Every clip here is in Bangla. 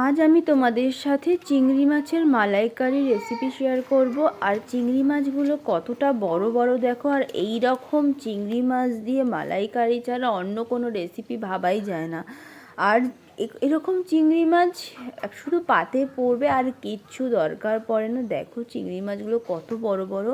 আজ আমি তোমাদের সাথে চিংড়ি মাছের মালাইকারি রেসিপি শেয়ার করব। আর চিংড়ি মাছগুলো কতটা বড় বড় দেখো, আর এই রকম চিংড়ি মাছ দিয়ে মালাইকারি ছাড়া অন্য কোনো রেসিপি ভাবাই যায় না। আর এরকম চিংড়ি মাছ শুধু পাতে পড়বে আর কিচ্ছু দরকার পড়ে না। দেখো চিংড়ি মাছগুলো কত বড় বড়।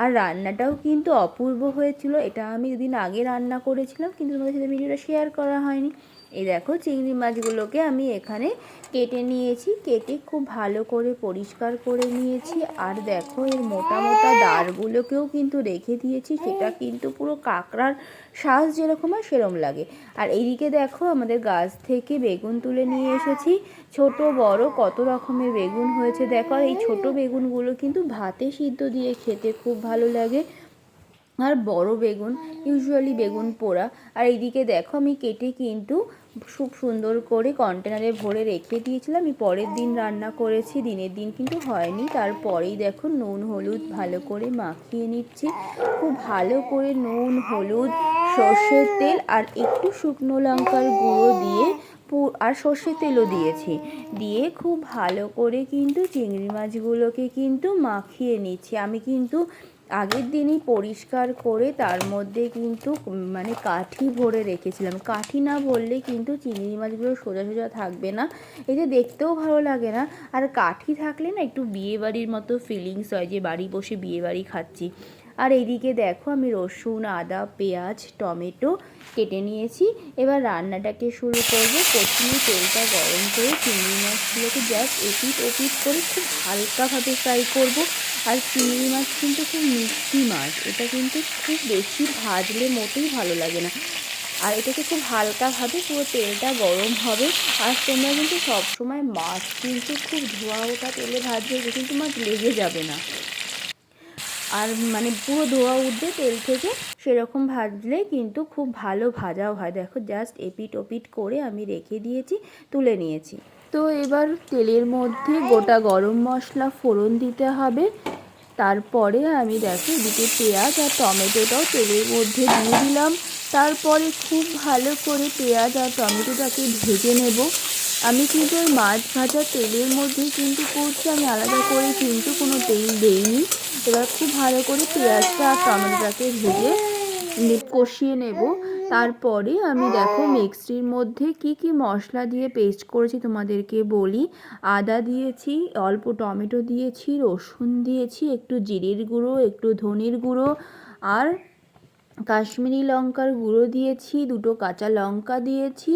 আর রান্নাটাও কিন্তু অপূর্ব হয়েছিল। এটা আমি দিন আগে রান্না করেছিলাম, কিন্তু তোমাদের সাথে ভিডিওটা শেয়ার করা হয়নি। এই দেখো চিংড়ি মাছগুলোকে আমি এখানে কেটে নিয়েছি, কেটে খুব ভালো করে পরিষ্কার করে নিয়েছি। আর দেখো এর মোটা মোটা দাঁড়গুলোকেও কিন্তু রেখে দিয়েছি, সেটা কিন্তু পুরো কাঁকড়ার শ্বাস যেরকম হয় সেরম লাগে। আর এইদিকে দেখো আমাদের গাছ থেকে বেগুন তুলে নিয়ে এসেছি। ছোট, বড় কত রকমের বেগুন হয়েছে দেখো। এই ছোট বেগুনগুলো কিন্তু ভাতে সিদ্ধ দিয়ে খেতে খুব ভালো লাগে। আর বড় বেগুন, ইউজুয়ালি বেগুন পোড়া। আর এইদিকে দেখো আমি কেটে কিন্তু খুব সুন্দর করে কন্টেনারে ভরে রেখে দিয়েছিলাম। আমি পরের দিন রান্না করেছি, দিনের দিন কিন্তু হয়নি। তারপরেই দেখো নুন, হলুদ ভালো করে মাখিয়ে নিচ্ছি। খুব ভালো করে নুন, হলুদ, সর্ষের তেল আর একটু শুকনো লঙ্কার গুঁড়ো দিয়ে আর সর্ষের তেলও দিয়েছি। দিয়ে খুব ভালো করে কিন্তু চিংড়ি মাছগুলোকে কিন্তু মাখিয়ে নিচ্ছি। আমি কিন্তু আগের দিনই পরিষ্কার করে তার মধ্যে কিন্তু মানে কাঠি ভরে রেখেছিলাম। কাঠি না বললে কিন্তু চিংড়ি মাছগুলো সোজা সোজা থাকবে না। এতে দেখতেও ভালো লাগে না। আর কাঠি থাকলে না একটু বিয়েবাড়ির মতো ফিলিংস হয় যে বাড়ি বসে বিয়েবাড়ি খাচ্ছি। আর এইদিকে দেখো আমি রসুন, আদা, পেঁয়াজ, টমেটো কেটে নিয়েছি। এবার রান্নাটাকে শুরু করব। প্রথমে তেলটা গরম করে চিংড়ি মাছগুলোকে জাস্ট এপিট ওপিট করে খুব হালকাভাবে ফ্রাই করব। আর চিংড়ি মাছ কিন্তু খুব মিষ্টি মাছ। এটা কিন্তু খুব বেশি ভাজলে মোটেই ভালো লাগে না। আর এটাকে খুব হালকাভাবে পুরো তেলটা গরম হবে। আর তোমরা কিন্তু সবসময় মাছ কিন্তু খুব ধোয়া ওঠা তেলে ভাজবে কিন্তু মাছ লেগে যাবে না। আর মানে পুরো ধোয়া উঠবে তেল থেকে সেরকম ভাজলে কিন্তু খুব ভালো ভাজাও হয়। দেখো জাস্ট এপিট ওপিট করে আমি রেখে দিয়েছি, তুলে নিয়েছি। তো এবার তেলের মধ্যে গোটা গরম মশলা ফোড়ন দিতে হবে। তারপরে আমি দেখো এদিকে পেঁয়াজ আর টমেটোটাও তেলের মধ্যে দিয়ে দিলাম। তারপরে খুব ভালো করে পেঁয়াজ আর টমেটোটাকে ভেজে নেব। আমি কিন্তু ওই মাছ ভাজা তেলের মধ্যেই কিন্তু করছি, আমি আলাদা করে কিন্তু কোনো তেল দেইনি। এবার খুব ভালো করে পেঁয়াজটা আর টমেটোটাকে ভেজে কষিয়ে নেব। তারপরে আমি দেখো মিক্সির মধ্যে কি কি মশলা দিয়ে পেস্ট করেছি তোমাদেরকে বলি। আদা দিয়েছি, অল্প টমেটো দিয়েছি, রসুন দিয়েছি, একটু জিরের গুঁড়ো, একটু ধনের গুঁড়ো আর কাশ্মীরি লঙ্কার গুঁড়ো দিয়েছি, দুটো কাঁচা লঙ্কা দিয়েছি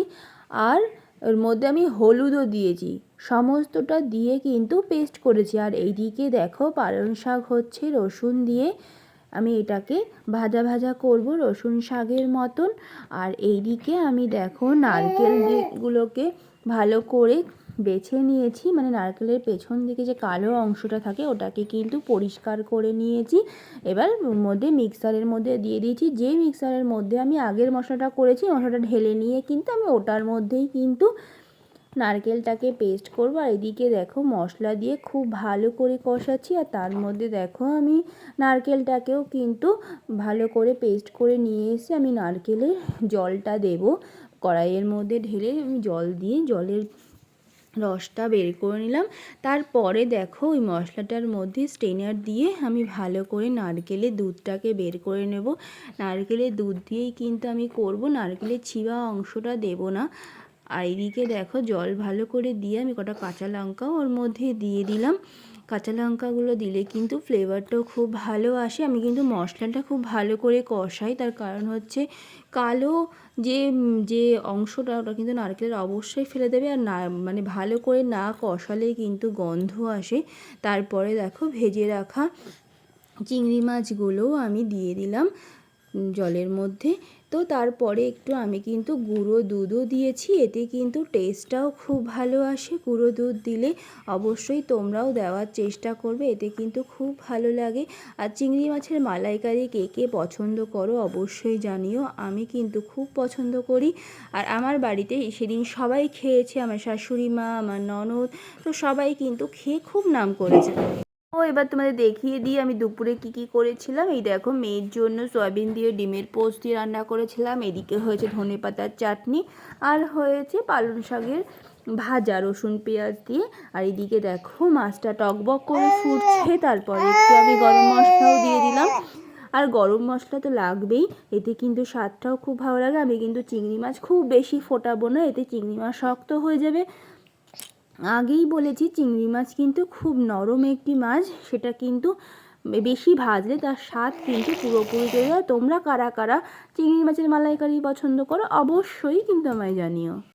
আর এর মধ্যে আমি হলুদও দিয়েছি। সমস্তটা দিয়ে কিন্তু পেস্ট করেছি। আর এইদিকে দেখো পালং শাক হচ্ছে, রসুন দিয়ে আমি এটাকে ভাজা ভাজা করব রসুন শাকের মতন। আর এইদিকে আমি দেখো নারকেল দিয়ে- ভালো করে বেছে নিয়েছি। মানে নারকেলের পেছন দিকে যে কালো অংশটা থাকে, ওটাকে কিন্তু পরিষ্কার করে নিয়েছি। এবার মধ্যে মিক্সারের মধ্যে দিয়ে দিয়েছি। যে মিক্সারের মধ্যে আমি আগের মশলাটা করেছি, মশলাটা ঢেলে নিয়ে কিন্তু আমি ওটার মধ্যেই কিন্তু নারকেলটাকে পেস্ট করব। আর এদিকে দেখো মশলা দিয়ে খুব ভালো করে কষাচ্ছি। আর তার মধ্যে দেখো আমি নারকেলটাকেও কিন্তু ভালো করে পেস্ট করে নিয়ে এসে আমি নারকেলের জলটা দেব। কড়াইয়ের মধ্যে ঢেলে আমি জল দিয়ে জলের রসটা বের করে নিলাম। তারপরে দেখো ওই মশলাটার মধ্যে স্টেনার দিয়ে আমি ভালো করে নারকেলের দুধটাকে বের করে নেব। নারকেলের দুধ দিয়েই কিন্তু আমি করব। নারকেলের ছিবা অংশটা দেব না। এদিকে দেখো জল ভালো করে দিয়ে আমি কটা কাঁচা লঙ্কাও ওর মধ্যে দিয়ে দিলাম। কাঁচা লঙ্কাগুলো দিলে কিন্তু ফ্লেভারটাও খুব ভালো আসে। আমি কিন্তু মশলাটা খুব ভালো করে কষাই। তার কারণ হচ্ছে কালো যে যে অংশটা ওটা কিন্তু নারকেলের অবশ্যই ফেলে দেবে। আর না মানে ভালো করে না কষালে কিন্তু গন্ধ আসে। তারপরে দেখো ভেজে রাখা চিংড়ি মাছগুলোও আমি দিয়ে দিলাম জলের মধ্যে। তো তারপরে একটু আমি কিন্তু গুঁড়ো দুধও দিয়েছি, এতে কিন্তু টেস্টটাও খুব ভালো আসে। গুঁড়ো দুধ দিলে অবশ্যই তোমরাও দেওয়ার চেষ্টা করবে, এতে কিন্তু খুব ভালো লাগে। আর চিংড়ি মাছের মালাইকারি কে কে পছন্দ করো অবশ্যই জানিও, আমি কিন্তু খুব পছন্দ করি। আর আমার বাড়িতে সেদিন সবাই খেয়েছে, আমার শাশুড়ি মা, আমার ননদ, তো সবাই কিন্তু খেয়ে খুব নাম করেছে। ও, এবার তোমাদের দেখিয়ে দিই, আমি দুপুরে কি কি করেছিলাম। এই দেখো, মেয়ের জন্য সয়াবিন দিয়ে ডিমের পোস্ট দিয়ে রান্না করেছিলাম। এদিকে হয়েছে ধনে পাতার চাটনি, আর হয়েছে পালং শাকের ভাজা, রসুন, পেঁয়াজ দিয়ে। আর এদিকে দেখো, মাছটা টকবক করে ফুটছে, তারপরে একটু আমি গরম মশলাও দিয়ে দিলাম। আর গরম মশলা তো লাগবেই, এতে কিন্তু স্বাদটাও খুব ভালো লাগে। আমি কিন্তু চিংড়ি মাছ খুব বেশি ফোটাবো না, এতে চিংড়ি মাছ শক্ত হয়ে যাবে। আগেই বলেছি চিংড়ি মাছ কিন্তু খুব নরম একটি মাছ, সেটা কিন্তু বেশি ভাজলে তার স্বাদ কিন্তু পুরোপুরি চলে যায় তোমরা কারা কারা চিংড়ি মাছের মালাইকারি পছন্দ করো অবশ্যই কিন্তু আমায় জানিও।